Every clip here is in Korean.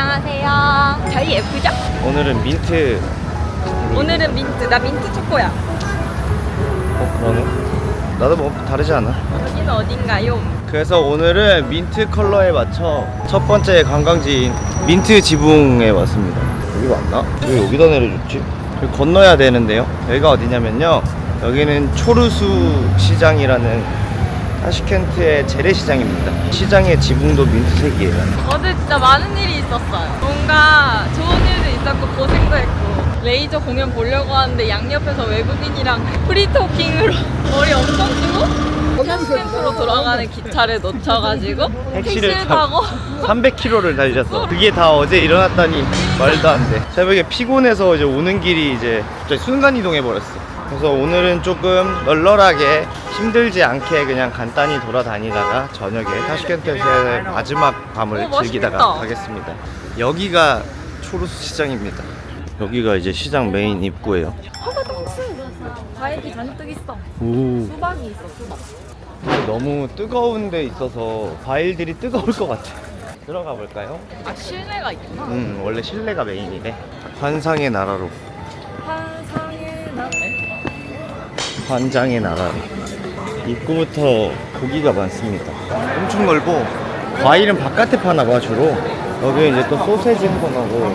안녕하세요. 저희 예쁘죠? 오늘은 민트 오늘은 민트. 나 민트 초코야. 어 그러네 나도 뭐 다르지 않아 여기는 어딘가요? 그래서 오늘은 민트 컬러에 맞춰 첫 번째 관광지인 민트 지붕에 왔습니다 여기 맞나? 왜 여기다 내려줬지? 여기 건너야 되는데요 여기가 어디냐면요 여기는 초르수 시장이라는 타시켄트의 재래시장입니다 시장의 지붕도 민트색이에요 어제 진짜 많은 일이 있었어요. 뭔가 좋은 일도 있었고 고생도 했고 레이저 공연 보려고 하는데 양옆에서 외국인이랑 프리토킹으로 머리 엄청 쓰고 타시켄트로 돌아가는 기차를 놓쳐가지고 택시를 타고 300km를 달리셨어. 그게 다 어제 일어났다니 말도 안 돼. 새벽에 피곤해서 이제 오는 길이 이제 갑자기 순간 이동해 버렸어. 그래서 오늘은 조금 널널하게 힘들지 않게 그냥 간단히 돌아다니다가 저녁에 타슈켄트에서의 마지막 밤을 오. 즐기다가 가겠습니다. 여기가 초르수 시장입니다. 여기가 이제 시장 메인 입구예요. 과일이 잔뜩 있어. 오. 수박이 있어 수박. 너무 뜨거운 데 있어서 과일들이 뜨거울 것 같아. 들어가 볼까요? 아 실내가 있구나. 음 원래 실내가 메인이래 환상의 나라로 환장의 나라로 입구부터 고기가 많습니다 엄청 넓고 과일은 바깥에 파나 봐 주로 여기 이제 또 소세지 한 번 하고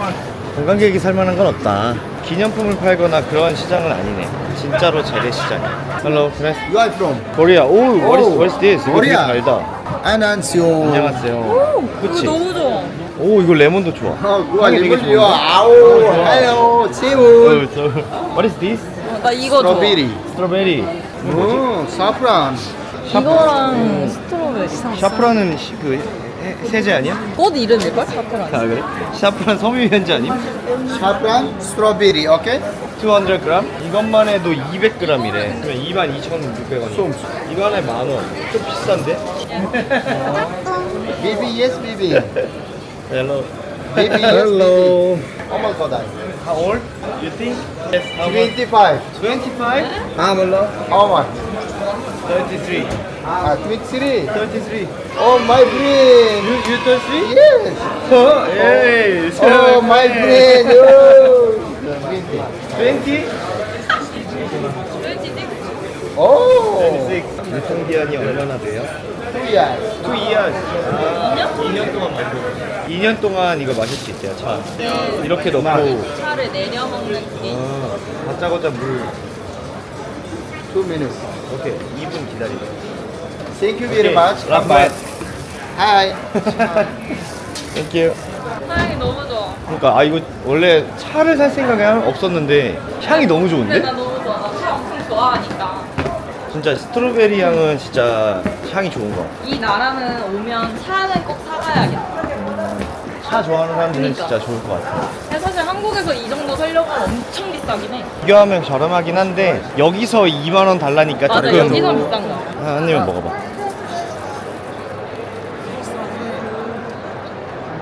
관광객이 살만한 건 없다 기념품을 팔거나 그런 시장은 아니네 진짜로 재래시장이야 Hello, can I You are from Korea. 오, what is, Oh, what is this? 이거 되게 Korea. 달다. 안녕하세요. 안녕하세요. 이거 그치? 너무 좋아. 오, 이거 레몬도 좋아. 어, 그거. 좋은데? 아우, 좋아. hello, 어, 세운. 저, what is this? 어, 나 이거 좋아. 스트로베리. 스트로베리. 음, 사프란. 이거랑 스트로베리 상. 샤프란은 시- 그 해- 세제 아니야? 꽃 이름일걸? 샤프란. 아 그래? 샤프란 섬유 현지 아님? 사프란, 스트로베리, 오케이? 200g? 이것만 해도 200g이래. 그러면 22,600원. 이거 하나에 만 원. 좀 비싼데? Baby, yes, baby. Hello. Baby, yes, baby. How much for that? How old? You think? Yes. How much? 25. 25? How much? How much? 33. Ah, 23. 33. Oh, my friend. You, you 33? Yes. Oh, hey. Oh, my friend. Oh. 20. 20? 유통 기한이 얼마나 돼요? Two years. 2 years. 아, 2년 동안 마실 2년 동안 이거 마실 수 있대요, 차. 이렇게 넣고 차를 내려 먹는 그게. 어, 다짜고짜 물 Two minutes. 오케이 2분 기다리고 Thank you very much. 라파엘 Hi. 땡큐 향이 너무 좋아. 그러니까 아 이거 원래 차를 살 생각이 없었는데 향이 너무 근데 좋은데? 나 너무 좋아. 나 차 엄청 좋아하니까. 진짜 스트로베리 향은 진짜 향이 좋은 거 같아 이 나라는 오면 차는 꼭 사가야겠다. 차 좋아하는 사람들은 그러니까. 진짜 좋을 것 같아 사실 한국에서 이 정도 살려고 하면 엄청 비싸긴 해. 비교하면 저렴하긴 한데 여기서 2만 원 달라니까 맞아, 조금 여기서 비싼. 아, 한 입만 먹어봐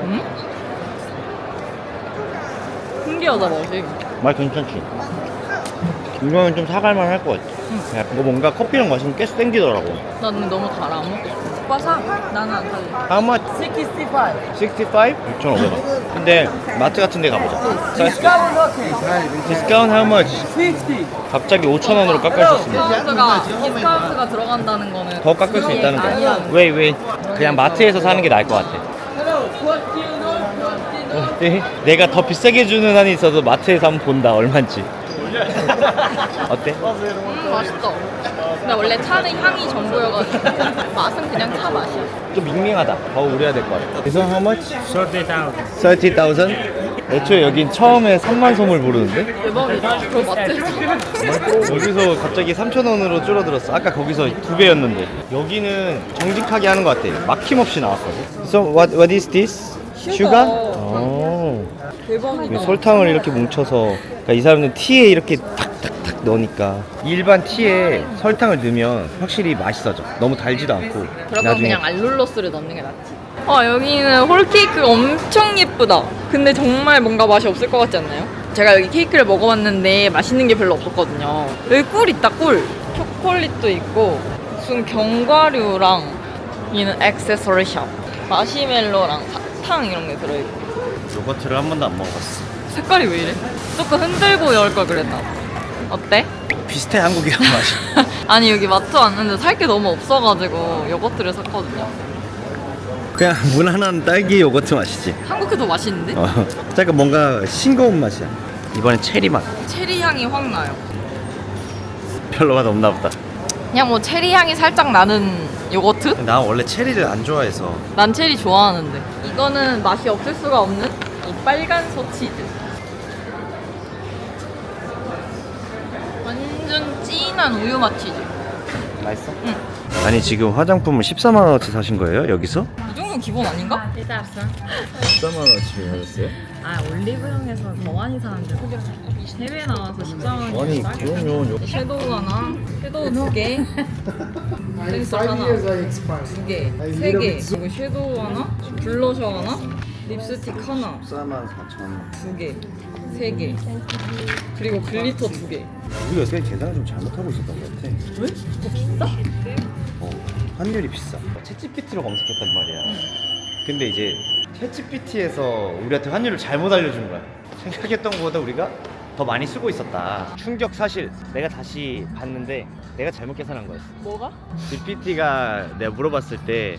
음? 신기하다, 맛이. 맛 괜찮지? 이거는 좀 사갈만 할 것 같아 야, 이거 뭔가 커피랑 마시면 계속 땡기더라고 나 근데 너무 달아. 안 먹고 싶어. 오빠 사. 나는 안 살래. How much? 65. 65? 6,500원 근데 마트 같은 데 가보자 디스카운트 how much? 60. 갑자기 5,000원으로 깎아주셨습니다 디스카운트가, 디스카운트가 들어간다는 거는 더 깎을 수 있다는 아니야. 거야 왜 왜? 그냥 마트에서 사는 게 나을 것 같아 어, 네. 내가 더 비싸게 주는 한이 있어도 마트에서 한번 본다 얼마인지 어때? 음, 맛있어. 근데 원래 차는 향이 전부여가지고 맛은 그냥 차 맛이야. 좀 밍밍하다 더 우려야 될 것 같아 그래서 how much? 30,000 30,000? 애초에 여긴 처음에 3만 솜을 부르는데 대박이다. 그거 마트에서. 여기서 갑자기 3,000원으로 줄어들었어 아까 거기서 두 배였는데 여기는 정직하게 하는 것 같아 막힘없이 나왔거든 So what, what is this? 슈가. 오. 대박이다. 이 설탕을 이렇게 뭉쳐서 그러니까 이 사람은 티에 이렇게 탁 탁탁 넣으니까 일반 티에 설탕을 넣으면 확실히 맛있어져 너무 달지도 않고 그러면 그냥 알룰로스를 넣는 게 낫지. 아 여기는 홀케이크가 엄청 예쁘다. 근데 정말 뭔가 맛이 없을 것 같지 않나요? 제가 여기 케이크를 먹어봤는데 맛있는 게 별로 없었거든요. 여기 꿀 있다 꿀. 초콜릿도 있고 무슨 견과류랑 이는 액세서리 샵. 마시멜로랑 사탕 이런 게 들어있고 요거트를 한 번도 안 먹어봤어. 색깔이 왜 이래? 조금 흔들고 열걸 그랬나 봐. 어때? 비슷해 한국이랑 맛이. 아니 여기 마트 왔는데 살 게 너무 없어가지고 요거트를 샀거든요. 그냥 무난한 딸기 요거트 맛이지. 한국게 더 맛있는데? 어, 약간 뭔가 싱거운 맛이야. 이번엔 체리 맛. 체리 향이 확 나요. 별로 맛 없나 보다. 그냥 뭐 체리 향이 살짝 나는 요거트? 나 원래 체리를 안 좋아해서 난 체리 좋아하는데. 이거는 맛이 없을 수가 없는 이 빨간 소치즈. 완전 진한 우유 맛 치즈. 맛있어? 응. 아니 지금 화장품을 14만 원어치 사신 거예요? 여기서? 이 정도는 기본 아닌가? 14만 원어치 사셨어요? 아 올리브영에서 더 많이 사는데 해외 나와서 14만 원 아니 그럼요. 섀도우 하나, 섀도우 두 개, Five 하나. 두 개, 세 개, 그리고 섀도우 하나, 블러셔 하나, 립스틱 하나, 14만 4천 원. 두 개, 세 개, 그리고 글리터 두 개. 우리가 꽤 계산을 좀 잘못하고 있었던 것 같아. 왜? 더 비싸? 어, 환율이 비싸. 챗GPT로 검색했단 말이야. 근데 이제 챗GPT에서 우리한테 환율을 잘못 알려준 거야. 생각했던 것보다 우리가 더 많이 쓰고 있었다. 충격 사실. 내가 다시 봤는데 내가 잘못 계산한 거였어. 뭐가? GPT가 내가 물어봤을 때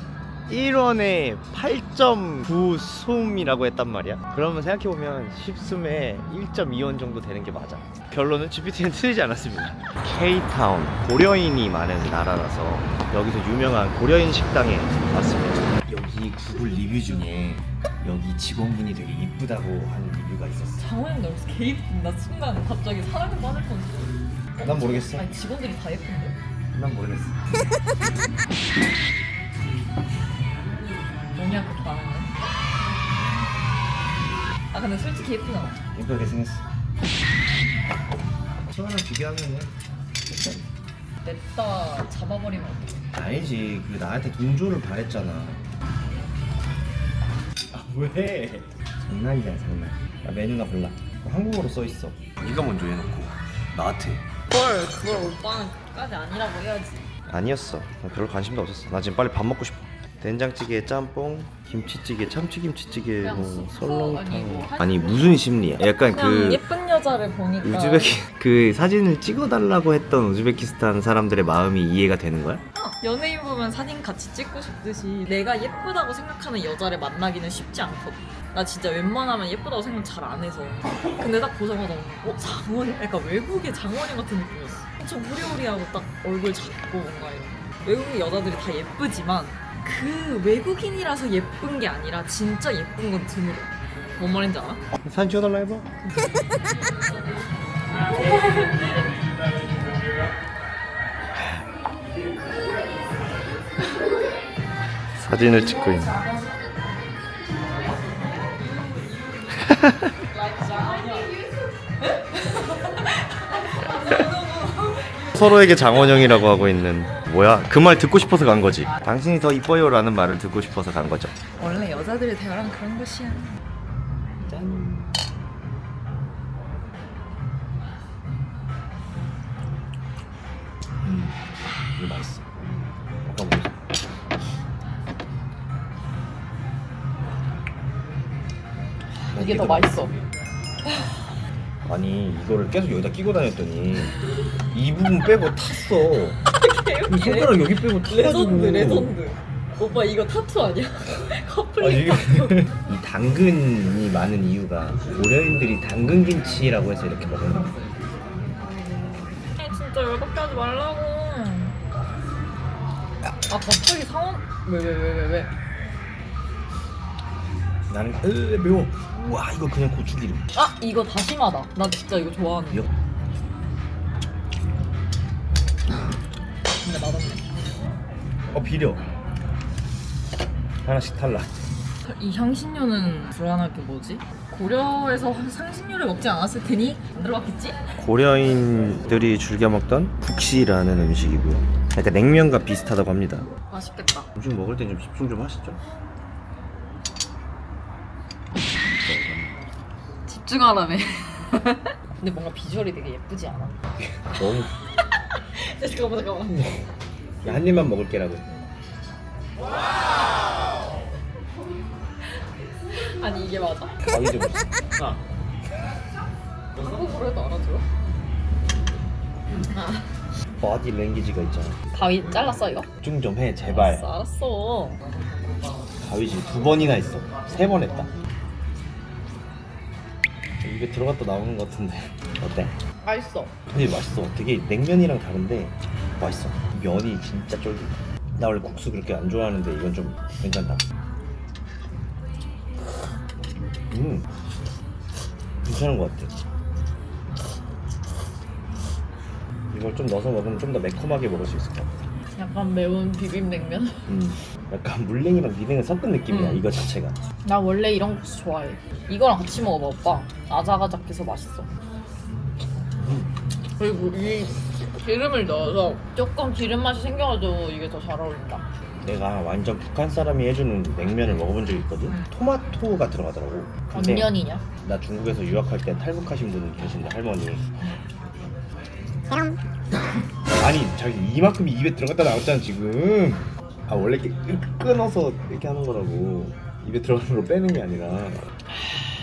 1원에 8.9 숨이라고 했단 말이야. 그러면 생각해보면 10숨에 1.2원 정도 되는 게 맞아. 결론은 GPT는 틀리지 않았습니다. K타운, 고려인이 많은 나라라서 여기서 유명한 고려인 식당에 왔습니다. 여기 구글 리뷰 중에 여기 직원분이 되게 이쁘다고 하는 리뷰가 있었어. 장원영 너 여기서 개 이쁜 나 순간 갑자기 사랑에 빠질 뻔했어. 난 모르겠어. 아니 직원들이 다 예쁜데? 난 모르겠어. 뭐냐 그 반응은? 아 근데 솔직히 예쁘잖아. 이쁘게 생겼어. 저랑 비교하면은 냈다 잡아버리면 어떡해. 아니지 그 나한테 동조를 바랬잖아 아 왜? 장난이야 장난 야, 메뉴나 골라 한국어로 써 있어 네가 먼저 해놓고 나한테 헐 그걸 오빠는 끝까지 아니라고 해야지. 아니었어 나 별로 관심도 없었어 나 지금 빨리 밥 먹고 싶어 된장찌개 짬뽕 김치찌개 참치김치찌개 그냥 뭐 숙소 아니고 설렁탕 한- 아니 무슨 심리야 약간 그냥 그 예쁜 여자를 보니까 우즈베키 그 사진을 찍어달라고 했던 우즈베키스탄 사람들의 마음이 이해가 되는 거야? 어, 연예인 보면 사진 같이 찍고 싶듯이 내가 예쁘다고 생각하는 여자를 만나기는 쉽지 않거든. 나 진짜 웬만하면 예쁘다고 생각 잘 안 해서. 근데 딱 보자마자 어 장원이? 약간 외국의 장원이 같은 느낌이었어. 엄청 후리후리하고 딱 얼굴 작고 뭔가 이런. 외국의 여자들이 다 예쁘지만 그 외국인이라서 예쁜 게 아니라 진짜 예쁜 건 드물어. 뭔 말인지 알아? 사진 찍어달라 해봐 사진을 찍고 있네 서로에게 장원영이라고 하고 있는 뭐야 그 말 듣고 싶어서 간 거지 당신이 더 이뻐요라는 말을 듣고 싶어서 간 거죠 원래 여자들이 대화랑 그런 것이야. 이거 맛있어. 아까 먹었어. 이게 더 맛있어. 아니 이거를 계속 여기다 끼고 다녔더니 이 부분 빼고 탔어. 이 손가락 여기 빼고 타가지고. 레전드 레전드. 오빠 이거 타투 아니야? 아니 커플링 이게 이 당근이 많은 이유가 고려인들이 당근 김치라고 해서 이렇게 먹는 거야. 진짜 열받게 하지 말라고. 아 갑자기 상원 왜 왜 왜 왜 왜? 나는 으 매워. 우와 이거 그냥 고추기름. 아 이거 다시마다. 나 진짜 이거 좋아하는. 이거 근데 맛없네. 어 비려. 하나씩 탈락. 이 향신료는 불안할 게 뭐지? 고려에서 향신료를 먹지 않았을 테니 안 들어갔겠지? 고려인들이 즐겨 먹던 국시라는 음식이고요. 약간 냉면과 비슷하다고 합니다. 맛있겠다. 음식 먹을 때좀 집중 좀 하시죠. 집중하라며. 근데 뭔가 비주얼이 되게 예쁘지 않아? 너무 잠깐만 잠깐만. 야, 한 입만 먹을게라고. 아니 이게 맞아? 가위 좀. 아. 한국어로 해도 알아들어? 아 바디 랭귀지가 있잖아. 가위 잘랐어 이거? 집중 좀 해, 제발. 알았어 알았어 가위 지금 두 번이나 했어. 세 번 했다. 입에 들어갔다 나오는 것 같은데. 어때? 맛있어 근데 맛있어. 되게 냉면이랑 다른데 맛있어. 면이 진짜 쫄깃. 나 원래 국수 그렇게 안 좋아하는데 이건 좀 괜찮다. 음, 괜찮은 것 같아. 이걸 좀 넣어서 먹으면 좀 더 매콤하게 먹을 수 있을 것 같아. 약간 매운 비빔냉면? 음, 약간 물냉이랑 미냉을 섞은 느낌이야. 음. 이거 자체가. 나 원래 이런 국수 좋아해 이거랑 같이 먹어봐 오빠 아삭아삭해서 맛있어 그리고 이 기름을 넣어서 조금 기름 맛이 생겨가지고 이게 더 잘 어울린다 내가 완전 북한 사람이 해주는 냉면을 먹어본 적이 있거든. 음. 토마토가 들어가더라고. 근데 언년이냐? 나 중국에서 유학할 때 탈북하신 분 계신데 할머니. 아니 자기 이만큼 입에 들어갔다 나왔잖아 지금. 아 원래 이렇게 끊어서 이렇게 하는 거라고. 입에 들어가는 걸 빼는 게 아니라.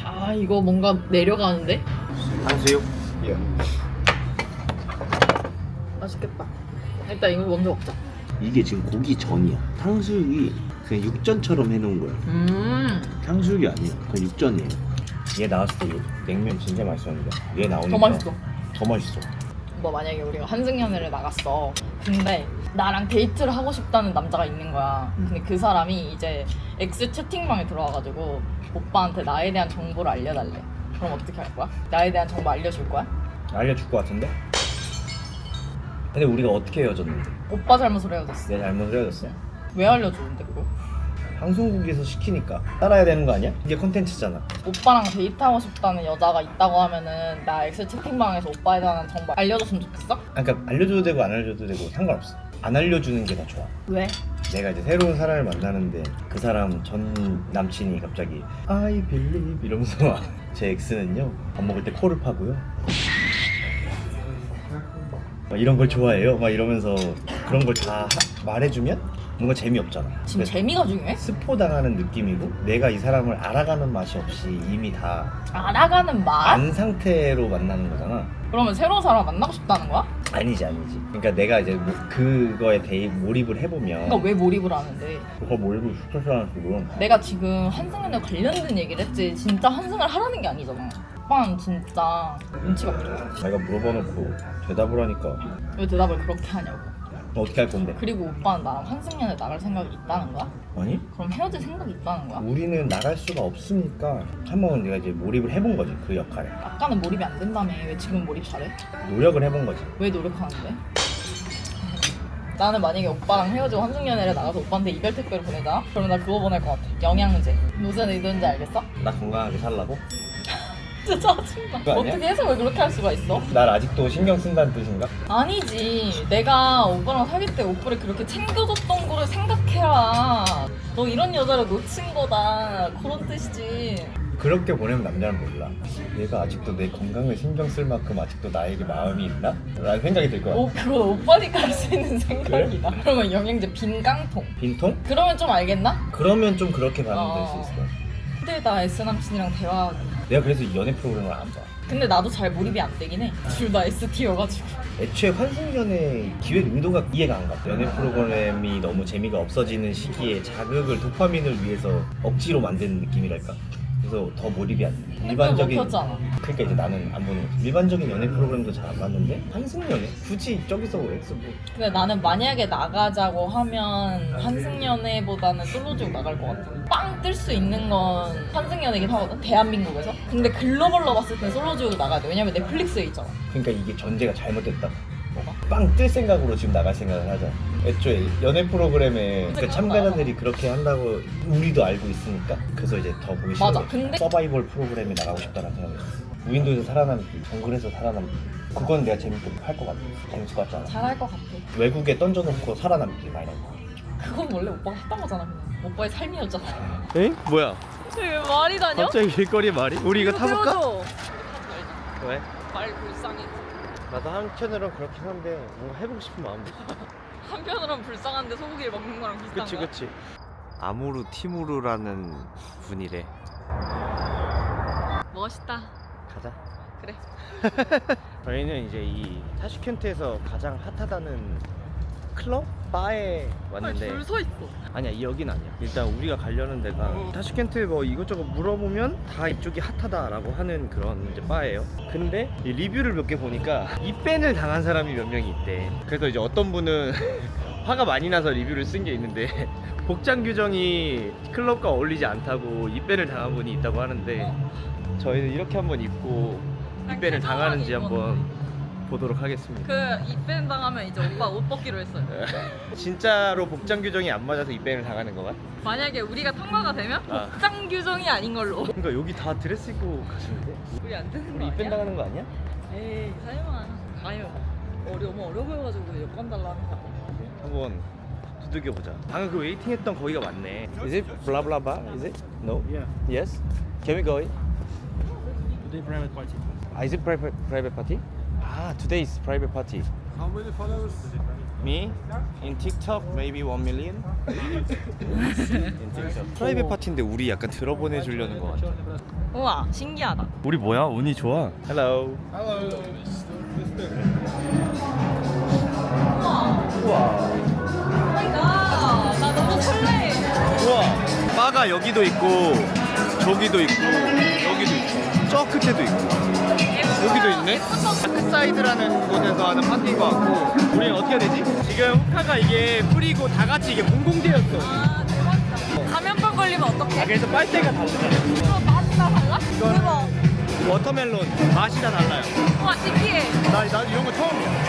아 이거 뭔가 내려가는데? 탕수육? 예. 맛있겠다 일단 이거 먼저 먹자 이게 지금 고기 전이야. 탕수육이 그냥 육전처럼 해놓은 거야. 음 탕수육이 아니야. 그냥 육전이에요. 얘 나왔을 때 냉면 진짜 맛있었는데 얘 나오니까 더 맛있어 더 맛있어. 뭐 만약에 우리가 한승연애를 나갔어 근데 나랑 데이트를 하고 싶다는 남자가 있는 거야 근데 그 사람이 이제 X 채팅방에 들어와가지고 오빠한테 나에 대한 정보를 알려달래 그럼 어떻게 할 거야? 나에 대한 정보 알려줄 거야? 알려줄 것 같은데? 근데 우리가 어떻게 헤어졌는데? 오빠 잘못으로 헤어졌어 내 잘못 헤어졌어? 왜 알려주는데 그거? 방송국에서 시키니까 따라야 되는 거 아니야? 이게 콘텐츠잖아 오빠랑 데이트하고 싶다는 여자가 있다고 하면은 나 X 채팅방에서 오빠에 대한 정보 알려줬으면 좋겠어? 아, 그러니까 알려줘도 되고 안 알려줘도 되고 상관없어 안 알려주는 게 더 좋아 왜? 내가 이제 새로운 사람을 만나는데 그 사람 전 남친이 갑자기 I believe 이러면서 제 엑스는요 밥 먹을 때 코를 파고요 막 이런 걸 좋아해요 막 이러면서 그런 걸 다 말해주면 뭔가 재미없잖아 지금 근데 재미가 중요해? 스포 당하는 느낌이고 내가 이 사람을 알아가는 맛이 없이 이미 다 안 알아가는 맛? 상태로 만나는 거잖아 그러면 새로운 사람 만나고 싶다는 거야? 아니지 아니지 그러니까 내가 이제 뭐 그거에 대해 몰입을 해보면 그러니까 왜 몰입을 하는데? 그거 몰입을 스트레스하는 식으로 내가 지금 한승연에 관련된 얘기를 했지 진짜 한승을 하라는 게 아니잖아 오빠는 진짜 눈치가 없어 내가 물어봐놓고 대답을 하니까 왜 대답을 그렇게 하냐고 어떻게 할 건데? 그리고 오빠는 나랑 한승연에 나갈 생각이 있다는 거야? 아니 그럼 헤어질 생각이 있다는 거야? 우리는 나갈 수가 없으니까 한번 내가 이제 몰입을 해본 거지 그 역할에 아까는 몰입이 안 된다며 왜 지금 몰입 잘해? 노력을 해본 거지 왜 노력하는데? 나는 만약에 오빠랑 헤어지고 한승연애를 나가서 오빠한테 이별 택배를 보내잖아? 그러면 나 그거 보낼 것 같아 영양제 무슨 의도인지 알겠어? 나 건강하게 살라고? 진짜 짜증나 그거 아니야? 어떻게 해석을 그렇게 할 수가 있어? 날 아직도 신경 쓴다는 뜻인가? 아니지 내가 오빠랑 사귈 때 오빠를 그렇게 챙겨줬던 거를 생각해라 너 이런 여자를 놓친 거다 그런 뜻이지 그렇게 보내면 남자는 몰라 얘가 아직도 내 건강을 신경 쓸 만큼 아직도 나에게 마음이 있나? 라는 생각이 들 거야 오 그건 오빠니까 할 수 있는 생각이다 그러면 영양제 빈깡통 빈통? 그러면 좀 알겠나? 그러면 좀 그렇게 반응될 수 어. 거야 근데 나 S 남친이랑 대화하고 내가 그래서 연애 프로그램을 안 봐. 근데 나도 잘 몰입이 안 되긴 해 둘 다 S티여가지고 애초에 환승연애 기획 의도가 이해가 안 가. 연애 프로그램이 너무 재미가 없어지는 시기에 자극을 도파민을 위해서 억지로 만드는 느낌이랄까. 그래서 더 몰입이 안 돼. 일반적인 먹혔잖아 그러니까 이제 나는 안 보는 거지. 일반적인 연애 프로그램도 잘 안 봤는데 환승연애 굳이 저기서 엑스 뭐 근데 나는 만약에 나가자고 하면 한승연애보다는 솔로지옥 나갈 것 같아. 빵 뜰 수 있는 건 한승연애긴 하거든. 대한민국에서. 근데 글로벌로 봤을 땐 솔로지옥 나가야 돼. 왜냐면 넷플릭스에 있잖아. 그러니까 이게 전제가 잘못됐다. 빵 뜰 생각으로 지금 나갈 생각을 하자. 애초에 연애 프로그램에 그 참가자들이 그렇게 한다고 우리도 알고 있으니까 그래서 이제 더 보기 싫어. 맞아. 근데- 서바이벌 프로그램에 나가고 싶다는 생각이 들어. 무인도에서 살아남기, 정글에서 살아남기. 그건 내가 재밌게 할 것 같아. 재밌을 것 같잖아. 잘할 것 같아. 외국에 던져놓고 살아남기 거. 그건 원래 오빠가 했던 거잖아. 그냥. 오빠의 삶이었잖아. 에? 뭐야? 왜 말이 다녀? 갑자기 길거리 말이? 우리 이거 타볼까? 왜? 말 불쌍해. 나도 한편으로는 그렇긴 한데 뭔가 해보고 싶은 마음도 있어. 한편으로는 불쌍한데 소고기를 먹는 거랑 비슷한 그치 거야? 그치. 아무루 티무르라는 분이래. 멋있다. 가자. 그래. 저희는 이제 이 타슈켄트에서 가장 핫하다는 클럽? 바에 왔는데. 줄서 있어. 아니야 여긴 아니야. 일단 우리가 가려는 데가 타슈켄트 뭐 이것저것 물어보면 다 이쪽이 핫하다라고 하는 그런 이제 바예요. 근데 이 리뷰를 몇 개 보니까 입밴을 당한 사람이 몇 명이 있대. 그래서 이제 어떤 분은 화가 많이 나서 리뷰를 쓴 게 있는데 복장 규정이 클럽과 어울리지 않다고 입밴을 당한 분이 있다고 하는데 저희는 이렇게 한번 입고 입밴을 당하는지 한번 보도록 하겠습니다 그 입밴 당하면 이제 오빠 옷 벗기로 했어요. 진짜로 복장 규정이 안 맞아서 입밴을 당하는 거야? 만약에 우리가 통과가 되면 아. 복장 규정이 아닌 걸로. 그러니까 여기 다 드레스 입고 가시는데? 우리 안 되는 우리 거 입밴 아니야? 당하는 거 아니야? 에이 설마. 아유 어려 너무 어려 보여가지고 여권 달라는 거. 한번 두들겨 보자. 방금 그 웨이팅 했던 거기가 맞네. Is it blah blah blah? Is it? No. Yeah. Yes. Can we go in? Today private party. Ah, is it private private party? Ah, today is private party. How many followers? Me in TikTok maybe 1 million. in TikTok. 프라이빗 파티인데 우리 약간 들어보내 주려는 거 같아. 우와 신기하다. 우리 뭐야? 운이 좋아. Hello. Hello. 우와. 오마이갓 나 너무 설레. 우와. 바가 여기도 있고 저기도 있고 저 끝에도 있고. 여기도 있네? 다크사이드라는 곳에서 하는 파티인 것 같고 우리는 어떻게 해야 되지? 지금 후카가 이게 뿌리고 다 같이 이게 공공재였어 아 대박이다. 감염병 걸리면 아, 어떡해? 그래서 빨대가 달라 이거 맛이 다 달라? 대박. 워터멜론 맛이 다 달라요 와 신기해. 나, 나 이런 거 처음이야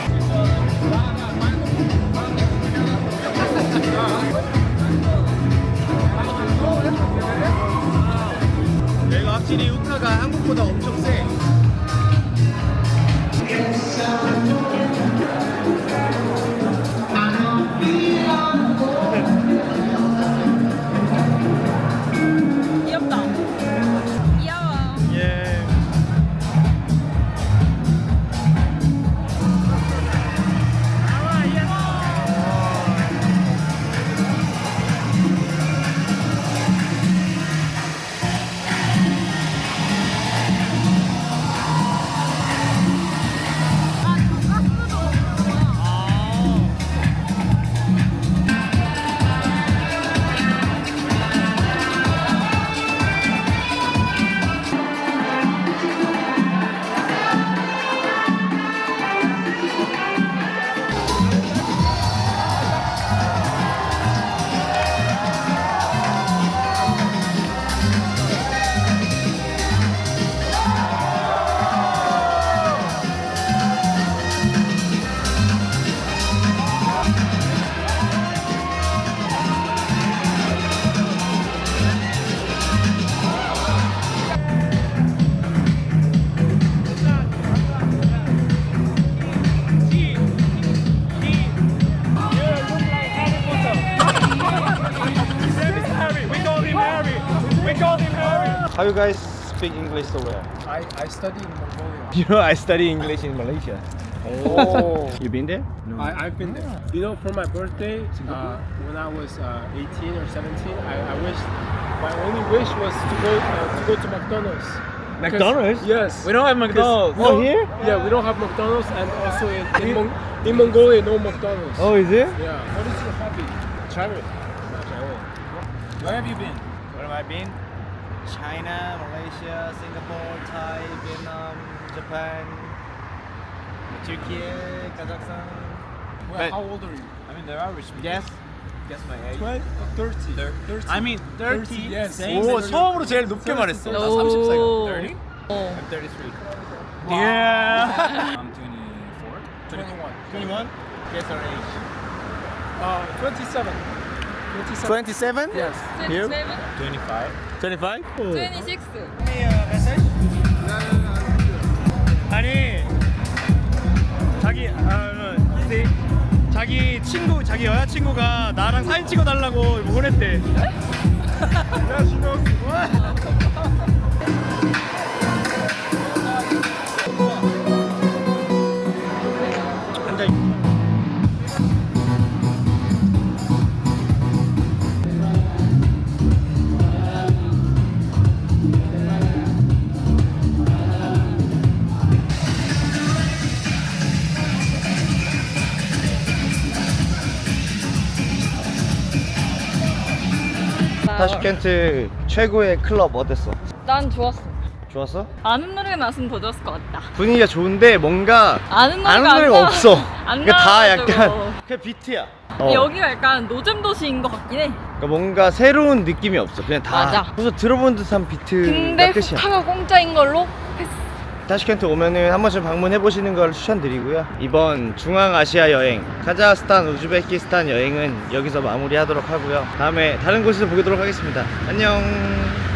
you guys speak English so well? I, I study in Mongolia. You know, I study English in Malaysia. Oh. You been there? No. I, I've been there. You know, for my birthday, uh, when I was uh, 18 or 17, I, I wish my only wish was to go uh, to go to McDonald's. McDonald's? Yes. We don't have McDonald's. Because- Oh, here? Yeah, we don't have McDonald's, and also in, in, Mon- in Mongolia, no McDonald's. Oh, is it? Yeah. What is your hobby? Travel. Where have you been? Where have I been? China, Malaysia, Singapore, Thai, Vietnam, Japan, Turkey, Kazakhstan. Well, But- how old are you? I mean, there are rich people. Guess. Guess my age. 12, 30. 30. I mean, 30. 30, yes. Same 오, as- 처음으로 제일 높게 말했어. 나 30살이야. 30? 어. I'm 33. Yeah. I'm 24. 21. 21? Guess our age. Uh, 27. 27. 27? Yes. 27? 25. 25? 26. 아니 자기 아 이제 자기 친구 자기 여자친구가 나랑 사진 찍어달라고 보냈대 타슈켄트 최고의 클럽 어땠어? 난 좋았어. 좋았어? 아는 노래가 나왔으면 더 좋았을 것 같다. 분위기가 좋은데 뭔가 아는 노래가 아는 안 노래가 나와. 없어. 안 그러니까 다 나와가지고. 약간 그냥 비트야. 어. 여기가 약간 노잼 도시인 것 같긴 해. 그러니까 뭔가 새로운 느낌이 없어. 그냥 다 맞아. 그래서 들어본 듯한 비트가 근데 끝이야. 후카가 공짜인 걸로 패스. 타슈켄트 오면은 한 번쯤 방문해 보시는 걸 추천드리고요. 이번 중앙아시아 여행, 카자흐스탄, 우즈베키스탄 여행은 여기서 마무리하도록 하고요. 다음에 다른 곳에서 보도록 하겠습니다. 안녕.